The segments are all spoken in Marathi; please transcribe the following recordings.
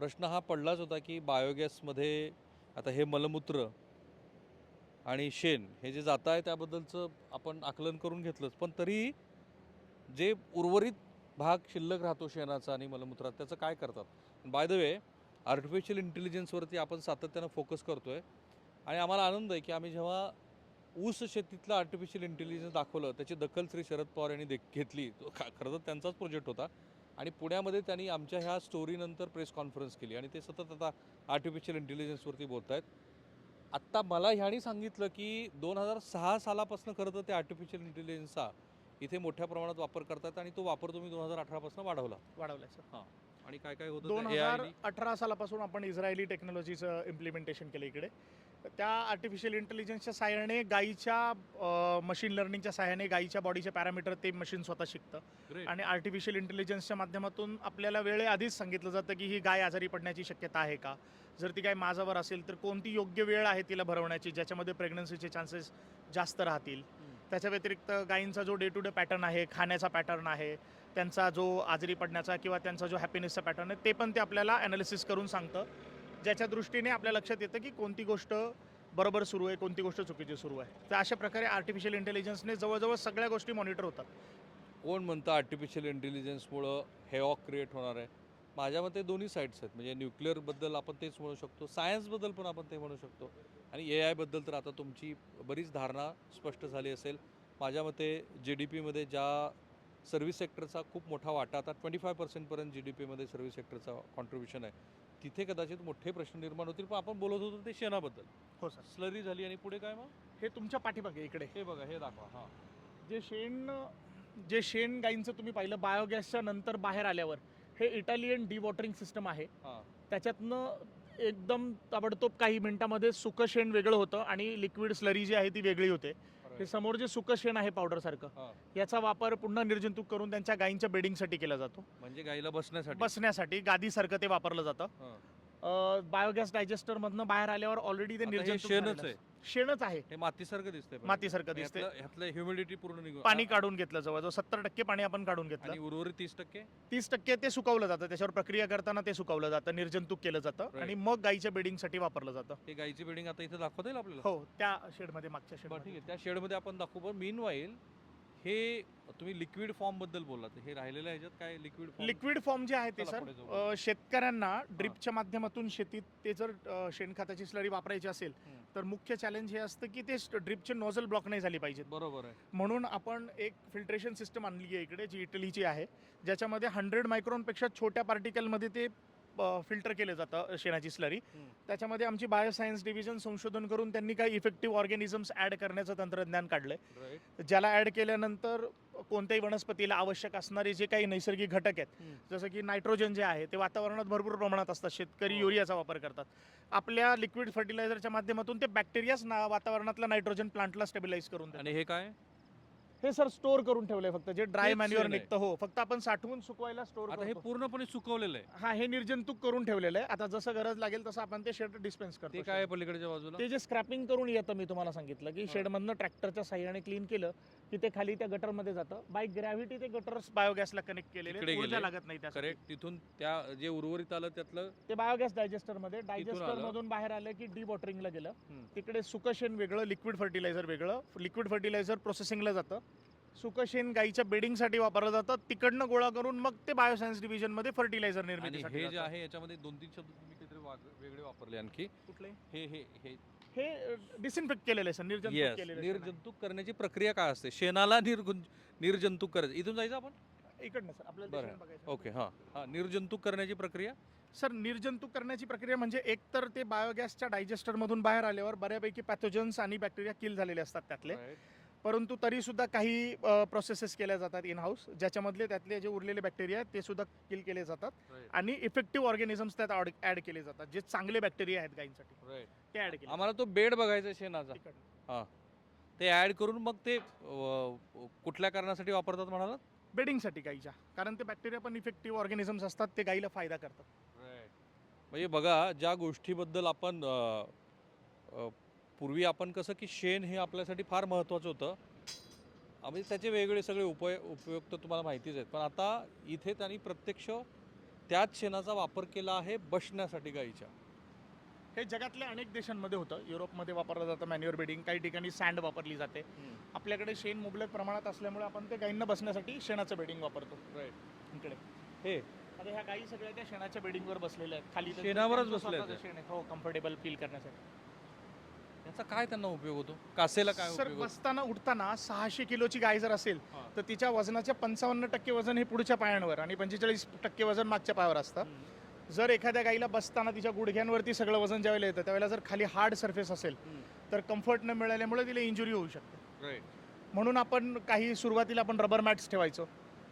प्रश्न हा पडलाच होता की बायोगॅसमध्ये आता हे मलमूत्र आणि शेण हे जे जात आहे त्याबद्दलचं आपण आकलन करून घेतलंच. पण तरी जे उर्वरित भाग शिल्लक राहतो शेणाचा आणि मलमूत्रात त्याचं काय करतात? बाय द वे आर्टिफिशियल इंटेलिजन्सवरती आपण सातत्यानं फोकस करतो आहे आणि आम्हाला आनंद आहे की आम्ही जेव्हा ऊस शेतीतलं आर्टिफिशियल इंटेलिजन्स दाखवलं त्याची दखल श्री शरद पवार यांनी दे घेतली. खरं तर त्यांचाच प्रोजेक्ट होता. आणि पुण्यामध्ये त्यांनी आमच्या ह्या स्टोरीनंतर प्रेस कॉन्फरन्स केली आणि ते सतत आता आर्टिफिशियल इंटेलिजन्सवरती बोलत आहेत आत्ता मला ह्यानी सांगितलं की दोन हजार सहा सालापासून खरं तर ते आर्टिफिशियल इंटेलिजन्सचा इथे मोठ्या प्रमाणात वापर करतात आणि तो वापर तुम्ही दोन हजार अठरापासून वाढवला. वाढवलाय सर आणि काय काय होतं दोन हजार? अठरा सालापासून आपण इस्रायली टेक्नॉलॉजीचं इम्प्लिमेंटेशन केलं इकडे. त्या आर्टिफिशियल इंटेलिजन्सच्या साहाय्याने गाईच्या मशीन लर्निंगच्या साहाय्याने गाईच्या बॉडीचे पॅरामीटर ते मशीन स्वतः शिकतं. आणि आर्टिफिशियल इंटेलिजन्सच्या माध्यमातून आपल्याला वेळेआधीच सांगितलं जातं की ही गाय आजारी पडण्याची शक्यता आहे का? जर ती गाय माझावर असेल तर कोणती योग्य वेळ आहे तिला भरवण्याची ज्याच्यामध्ये प्रेग्नन्सीचे चान्सेस जास्त राहतील? त्याच्या व्यतिरिक्त गायींचा जो डे टू डे पॅटर्न आहे खाण्याचा पॅटर्न आहे त्यांचा जो आजारी पडण्याचा किंवा त्यांचा जो हॅपीनेसचा पॅटर्न आहे ते पण ते आपल्याला ॲनालिसिस करून सांगतं. ज्याच्या दृष्टीने आपल्या लक्षात येतं की कोणती गोष्ट बरोबर सुरू आहे कोणती गोष्ट चुकीची सुरू आहे. तर अशा प्रकारे आर्टिफिशियल इंटेलिजन्सने जवळजवळ सगळ्या गोष्टी मॉनिटर होतात. कोण म्हणतं आर्टिफिशियल इंटेलिजन्समुळं हेऑक क्रिएट होणार आहे? माझ्या मते दोन्ही साईड्स आहेत. म्हणजे न्यूक्लिअरबद्दल आपण तेच म्हणू शकतो सायन्सबद्दल पण आपण ते म्हणू शकतो. आणि ए आयबद्दल तर आता तुमची बरीच धारणा स्पष्ट झाली असेल. माझ्या मते जी डी पीमध्ये ज्या सर्व्हिस सेक्टरचा खूप मोठा वाटा आता ट्वेंटी फाय पर्सेंटपर्यंत जी डी पीमध्ये सर्व्हिस सेक्टरचा कॉन्ट्रीब्युशन आहे. तिथे कदाचित मोठे प्रश्न निर्माण होतील. पण आपण बोलत होतो ते शेणाबद्दल. हो सर. स्लरी झाली आणि पुढे काय मग? हे तुमच्या पाठीमागे इकडे. हे बघा हे दाखवा हां. जे शेण जे शेण गाईंचं तुम्ही पाहिलं बायोगॅसच्या नंतर बाहेर आल्यावर हे इटालियन डिवॉटरिंग सिस्टम आहे. हां. त्याच्यातनं एकदम ताबडतोब काही मिनिटामध्ये सुकं शेण वेगळं होतं आणि लिक्विड स्लरी जी आहे ती वेगळी होते. हे समोर जे सुकं शेण आहे पावडरसारखं याचा वापर पुन्हा निर्जंतुक करून त्यांच्या गायींच्या बेडिंगसाठी केला जातो. म्हणजे गाईला बसण्यासाठी. बसण्यासाठी गादीसारखं ते वापरलं जातं. बायोगॅस डायजेस्टर मधनं बाहेर आल्यावर ऑलरेडी ते निर्जंतुक आहे. शेणच आहे. हे मातीसारखं दिसतंय. मातीसारखं दिसते ह्यातलं- ह्यातलं ह्युमिडिटी पूर्ण निघून पाणी काढून घेतलं जवळजवळ सत्तर टक्के पाणी आपण काढून घेतलं. उर्वरित तीस टक्के? तीस टक्के ते सुकवलं जातं. त्याच्यावर प्रक्रिया करताना ते सुकवलं जातं. निर्जंतुक केलं जातं. आणि मग गाईच्या बेडिंगसाठी वापरलं जातं. हे गाईची बिल्डिंग आता इथे दाखवता येईल आपल्याला? हो त्या शेडमध्ये मागच्या ठीक शेड आहे. त्या शेडमध्ये आपण दाखवू. पण मीन वाईल हे तुम्ही लिक्विड फॉर्मबद्दल बोललात. हे राहिलेलं ह्याच्यात काय लिक्विड फॉर्म लिक्विड फॉर्म जे आहे ते चला सर पुढे जाऊ. अ, शेतकऱ्यांना ड्रिपच्या माध्यमातून शेतीत ते जर अ, शेणखताची स्लरी वापरायची असेल हम्म. तर मुख्य चॅलेंज हे असतं की ते ड्रिपचे नोझल ब्लॉक नाही झाली पाहिजेत. बरोबर आहे. म्हणून आपण एक फिल्ट्रेशन सिस्टम आणली आहे इकडे जी इटलीची आहे. ज्याच्यामध्ये हंड्रेड मायक्रॉनपेक्षा छोट्या पार्टिकलमध्ये ते फिल्टर केलं जातं शेणाची स्लरी हम्म. त्याच्यामध्ये आमची बायोसायन्स डिव्हिजन संशोधन करून त्यांनी काही इफेक्टिव्ह ऑर्गॅनिझम्स ॲड करण्याचं तंत्रज्ञान काढलंय. राईट ज्याला ॲड केल्यानंतर कोणत्याही वनस्पतीला आवश्यक असणारे जे काही नैसर्गिक घटक आहेत जसं की नायट्रोजन जे आहे ते वातावरणात भरपूर प्रमाणात असतात शेतकरी हो. युरियाचा वापर करतात. आपल्या लिक्विड फर्टिलायझरच्या माध्यमातून ते बॅक्टेरियाच ना वातावरणातला नायट्रोजन प्लांटला स्टेबिलाईज करून देतात. आणि हे काय? हे सर स्टोअर करून ठेवलंय फक्त जे ड्राय तेच मॅन्युअर शेण आहे. निघतं हो. फक्त आपण साठवून सुकवायला स्टोअर आता हे करतो. पूर्णपणे सुकवलेलं आहे. हा हे निर्जंतुक करून ठेवलेलं आहे. आता जसं गरज लागेल तसं आपण ते शेड डिस्पेन्स ते करतो काय आहे पलीकडच्या बाजूला? ते जे स्क्रॅपिंग करून येतं मी तुम्हाला सांगितलं की. शेडमधनं ट्रॅक्टरच्या साह्याने क्लीन केलं की ते खाली त्या गटरमध्ये जातं बाय ग्रॅव्हिटी ते गटर्स बायोगॅसला कनेक्ट केलेले. ऊर्जा. लागत नाही करेक्ट तिथून त्या जे उर्वरित आलं त्यातलं ते बायोगॅस डायजेस्टरमध्ये डायजेस्टर आलं. मधून बाहेर आलं की डी वॉटरिंगला गेलं हम्म. तिकडे सुकं शेण वेगळं लिक्विड फर्टिलायझर वेगळं लिक्विड फर्टिलायझर प्रोसेसिंगला जातं सुकं शेण गाईच्या बेडिंगसाठी वापरलं जातं तिकडनं गोळा करून मग ते बायोसायन्स डिव्हिजनमध्ये फर्टिलायझर आणि निर्मितीसाठी हे जे जातं. आहे याच्यामध्ये दोन तीन शब्द तुम्ही काहीतरी वाग- वेगळे वापरले आणखी कुठले हे हे हे हे डिसइन्फेक्ट केलेलं आहे सर निर्जंतुक येस केलेलं आहे निर्जंतुक करण्याची प्रक्रिया काय असते? शेणाला निर्गुं निर्जंतुक करायचं. इथून जायचं आपण. इकडनं सर आपल्याला बरं. बघायचं. ओके हां. हां निर्जंतुक करण्याची प्रक्रिया? सर निर्जंतुक करण्याची प्रक्रिया म्हणजे एक तर ते बायोगॅसच्या डायजेस्टरमधून बाहेर आल्यावर बऱ्यापैकी पॅथोजन्स आणि बॅक्टेरिया किल झालेले असतात त्यातले. परंतु तरी सुद्धा काही प्रोसेसेस केल्या जातात इन हाऊस ज्याच्यामधले त्यातले जे उरलेले बॅक्टेरिया आहेत ते सुद्धा किल केले जातात. आणि इफेक्टिव्ह ऑर्गॅनिझम्स त्यात ऍड केले जातात. जे चांगले बॅक्टेरिया आहेत गायींसाठी. ते ऍड केले आम्हाला तो बेड बघायचा शेणाचा. ते ॲड करून मग ते कुठल्या कारणासाठी वापरतात म्हणाला? बेडिंगसाठी गाईच्या कारण ते बॅक्टेरिया पण इफेक्टिव्ह ऑर्गॅनिझम्स असतात ते गाईला फायदा करतात. म्हणजे बघा ज्या गोष्टीबद्दल आपण पूर्वी आपण कसं की शेण हे आपल्यासाठी फार महत्त्वाचं होतं. म्हणजे त्याचे वेगवेगळे सगळे उपय उपयोग तर तुम्हाला माहितीच आहेत. पण आता इथे त्यांनी प्रत्यक्ष त्याच शेणाचा वापर केला आहे बसण्यासाठी गाईच्या. हे जगातल्या अनेक देशांमध्ये होतं. युरोपमध्ये वापरलं जातं मॅन्युअर बेडिंग काही ठिकाणी सँड वापरली जाते. आपल्याकडे शेण मुबलक प्रमाणात असल्यामुळे आपण ते गायींना बसण्यासाठी शेणाचं बेडिंग वापरतो. इकडे. हे. आता ह्या गायी सगळ्या त्या शेणाच्या बेडिंगवर बसलेल्या आहेत. खाली शेणावरच बसल्या शेण आहे. हो कम्फर्टेबल फील करण्यासाठी. याचा काय त्यांना उपयोग होतो कासेला काय सर उपयोग होतो बसताना उठताना सहाशे किलोची गाय जर असेल हा. तर तिच्या वजनाच्या पंचावन्न टक्के वजन हे पुढच्या पायांवर आणि पंचेचाळीस टक्के वजन मागच्या पायावर असतं. जर एखाद्या गाईला बसताना तिच्या गुडघ्यांवरती सगळं वजन ज्यावेळेला येतं त्यावेळेला जर खाली हार्ड सरफेस असेल हम्म. तर कम्फर्ट न मिळाल्यामुळे तिला इंजुरी होऊ शकते Right. म्हणून आपण काही सुरुवातीला आपण रबर मॅट्स ठेवायचो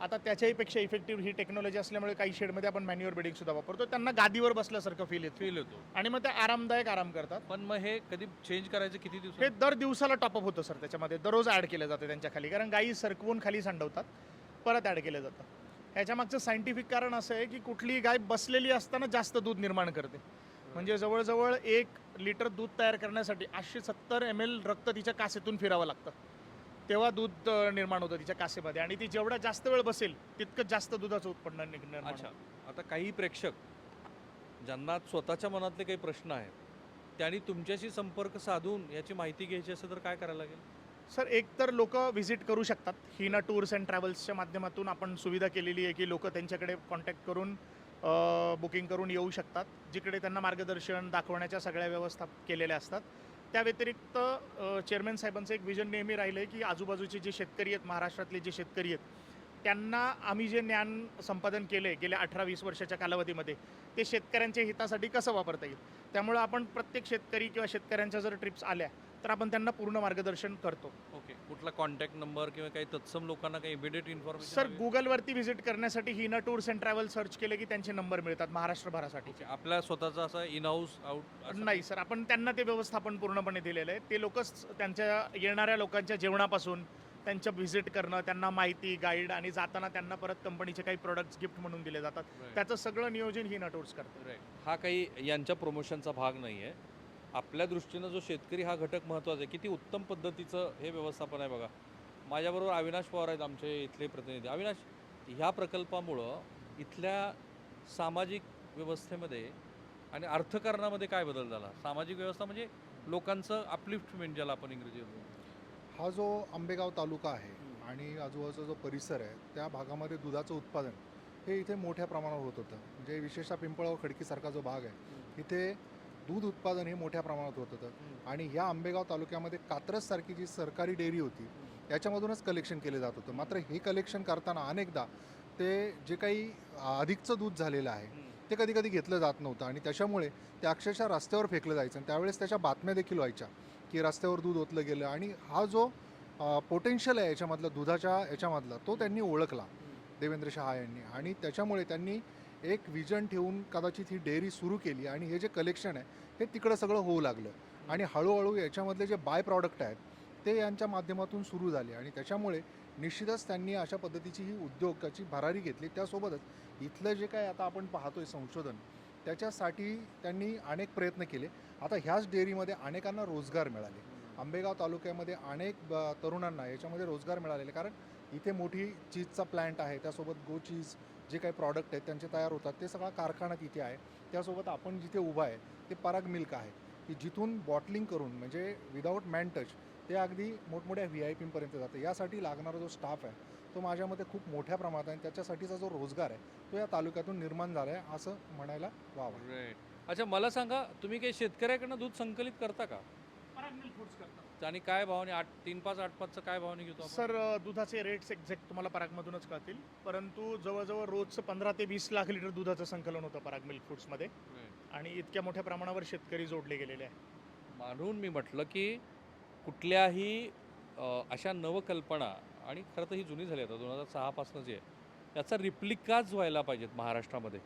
आता त्याच्याही पेक्षा इफेक्टिव्ह ही टेक्नॉलॉजी असल्यामुळे काही शेडमध्ये आपण मॅन्युअर बेडिंग सुद्धा वापरतो. त्यांना गादीवर बसल्यासारखं फील येतं. फील होतो आणि मग ते आरामदायक आराम करतात. पण मग हे कधी चेंज करायचं किती हे दिवस दर दिवसाला टॉपअप होतं सर त्याच्यामध्ये. दररोज ॲड केलं जातं त्यांच्या खाली. कारण गायी सरकवून खाली सांडवतात परत ॲड केलं जातं. ह्याच्या मागचं सायंटिफिक कारण असं आहे की कुठलीही गाय बसलेली असताना जास्त दूध निर्माण करते. म्हणजे जवळजवळ एक लिटर दूध तयार करण्यासाठी आठशे सत्तर एम एल रक्त तिच्या कासेतून फिरावं लागतं. तेव्हा दूध निर्माण होतं तिच्या कासेमध्ये. आणि ती जेवढा जास्त वेळ बसेल तितकं जास्त दुधाचं उत्पन्न नि- निर्माण अच्छा. आता काही प्रेक्षक ज्यांना स्वतःच्या मनातले काही प्रश्न आहेत त्यांनी तुमच्याशी संपर्क साधून याची माहिती घ्यायची असेल तर काय करायला लागेल? सर एक तर लोक व्हिजिट करू शकतात. हिना टूर्स अँड ट्रॅव्हल्सच्या माध्यमातून आपण सुविधा केलेली आहे की लोक त्यांच्याकडे कॉन्टॅक्ट करून बुकिंग करून येऊ शकतात जिकडे त्यांना मार्गदर्शन दाखवण्याच्या सगळ्या व्यवस्था केलेल्या असतात. त्या व्यतिरिक्त चेअरमॅन साहेबांचं एक विजन नेहमी राहिलं आहे की आजूबाजूचे जे शेतकरी आहेत महाराष्ट्रातले जे शेतकरी आहेत त्यांना आम्ही जे ज्ञान संपादन केलं आहे गेल्या अठरा वीस वर्षाच्या कालावधीमध्ये ते शेतकऱ्यांच्या हितासाठी कसं वापरता येईल? त्यामुळं आपण प्रत्येक शेतकरी किंवा शेतकऱ्यांच्या जर ट्रिप्स आल्या तर आपण त्यांना पूर्ण मार्गदर्शन करतो. ओके. कुठला कॉन्टॅक्ट नंबर किंवा काही तत्सम लोकांना काही इमिडिएट सर इन्फॉर्मेशन गुगलवरती व्हिजिट करण्यासाठी Hina tours and travel search केले की त्यांचे नंबर मिळतात महाराष्ट्रभरासाठी आपल्या स्वतःचा असा इन हाऊस आउट नाही सर आपण त्यांना ते व्यवस्थापन पूर्णपणे दिलेलं आहे. ते लोकच त्यांच्या येणाऱ्या लोकांच्या जेवणापासून त्यांच्या व्हिजिट करणं त्यांना माहिती गाईड आणि जाताना त्यांना परत कंपनीचे काही प्रोडक्ट्स गिफ्ट म्हणून दिले जातात. त्याचं सगळं नियोजन हिना टूर्स करतं हा काही यांच्या प्रमोशनचा भाग नाही आहे आपल्या दृष्टीनं जो शेतकरी हा घटक महत्त्वाचा आहे किती उत्तम पद्धतीचं हे व्यवस्थापन आहे बघा. माझ्याबरोबर अविनाश पवार आहेत आमचे इथले प्रतिनिधी. अविनाश ह्या प्रकल्पामुळं इथल्या सामाजिक व्यवस्थेमध्ये आणि अर्थकारणामध्ये काय बदल झाला? सामाजिक व्यवस्था म्हणजे लोकांचं अपलिफ्टमेंट ज्याला आपण म्हणतो. हा जो आंबेगाव तालुका आहे आणि आजूबाजूचा जो परिसर आहे त्या भागामध्ये दुधाचं उत्पादन हे इथे मोठ्या प्रमाणावर होत होतं. म्हणजे विशेषतः पिंपळगाव खडकीसारखा जो भाग आहे इथे दूध उत्पादन हे मोठ्या प्रमाणात होत होतं. आणि ह्या आंबेगाव तालुक्यामध्ये कात्रजसारखी जी सरकारी डेअरी होती याच्यामधूनच कलेक्शन केलं जात होतं. मात्र हे कलेक्शन करताना अनेकदा ते जे काही अधिकचं दूध झालेलं आहे ते कधी कधी घेतलं जात नव्हतं. आणि त्याच्यामुळे ते अक्षरशः रस्त्यावर फेकलं जायचं. आणि त्यावेळेस त्याच्या बातम्या देखील व्हायच्या की रस्त्यावर दूध ओतलं गेलं. आणि हा जो पोटेन्शियल आहे याच्यामधला दुधाच्या याच्यामधला तो त्यांनी ओळखला. देवेंद्र शहा यांनी. आणि त्याच्यामुळे त्यांनी एक विजन ठेवून कदाचित ही डेअरी सुरू केली आणि हे जे कलेक्शन आहे हे तिकडं सगळं होऊ लागलं. आणि हळूहळू याच्यामधले जे बाय प्रॉडक्ट आहेत ते यांच्या माध्यमातून सुरू झाले. आणि त्याच्यामुळे निश्चितच त्यांनी अशा पद्धतीची ही उद्योगाची भरारी घेतली. त्यासोबतच इथलं जे काय आता आपण पाहतोय संशोधन त्याच्यासाठी त्यांनी अनेक प्रयत्न केले. आता ह्याच डेअरीमध्ये अनेकांना रोजगार मिळाले. आंबेगाव तालुक्यामध्ये अनेक ब- तरुणांना याच्यामध्ये रोजगार मिळालेले. कारण इथे मोठी चीजचा प्लॅन्ट आहे. त्यासोबत गो चीज जे काही प्रॉडक्ट आहेत त्यांचे तयार होतात ते सगळा कारखाना तिथे आहे. त्यासोबत आपण जिथे उभा आहे ते पराग मिल्क आहे. की जिथून बॉटलिंग करून म्हणजे विदाऊट मॅन टच ते अगदी मोठमोठ्या व्ही आय पीपर्यंत जातं. यासाठी लागणारा जो स्टाफ आहे तो माझ्या मते खूप मोठ्या प्रमाणात आहे. आणि त्याच्यासाठीचा जो रोजगार आहे तो या तालुक्यातून निर्माण झाला आहे असं म्हणायला वावं. अच्छा मला सांगा तुम्ही काही शेतकऱ्याकडनं दूध संकलित करता का? आणि काय भावाने आठ तीन पाच आठ पाचचं काय भावाने घेतो आपण? सर दुधाचे रेट्स एक्झॅक्ट तुम्हाला परागमधूनच कळतील परंतु जवळजवळ रोजचं पंधरा ते वीस लाख लिटर दुधाचं संकलन होतं पराग मिल्क फूड्समध्ये. आणि इतक्या मोठ्या प्रमाणावर शेतकरी जोडले गेलेले आहे म्हणून मी म्हटलं की कुठल्याही अ, अशा नवकल्पना आणि खरं तर ही जुनी झाली आता दोन हजार सहापासून जी आहे त्याचा रिप्लिकाच व्हायला पाहिजेत महाराष्ट्रामध्ये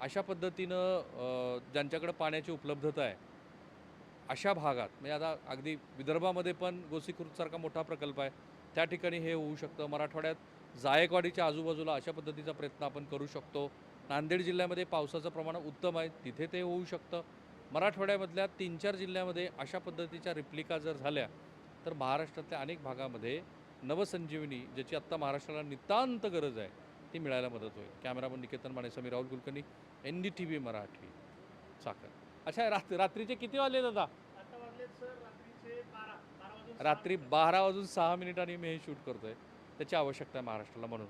अशा पद्धतीनं अ, ज्यांच्याकडे पाण्याची उपलब्धता आहे अशा भागात म्हणजे आता अगदी विदर्भामध्ये पण गोसीखुर्दसारखा मोठा प्रकल्प आहे. त्या ठिकाणी हे होऊ शकतं. मराठवाड्यात जायकवाडीच्या आजूबाजूला अशा पद्धतीचा प्रयत्न आपण करू शकतो. नांदेड जिल्ह्यामध्ये पावसाचं प्रमाण उत्तम आहे. तिथे ते होऊ शकतं. मराठवाड्यामधल्या तीन चार जिल्ह्यामध्ये अशा पद्धतीच्या रिप्लिका जर झाल्या तर महाराष्ट्रातल्या अनेक भागामध्ये नवसंजीवनी ज्याची आत्ता महाराष्ट्राला नितांत गरज आहे ती मिळायला मदत होईल. Cameraman Niketan मानेसमी Rahul Kulkarni N D T V Marathi साखर. अच्छा रात्र रात्रीचे किती वाजले दादा? रात्री बारा वाजून सहा मिनिटांनी मी हे शूट करतोय. त्याची आवश्यकता आहे महाराष्ट्राला म्हणून.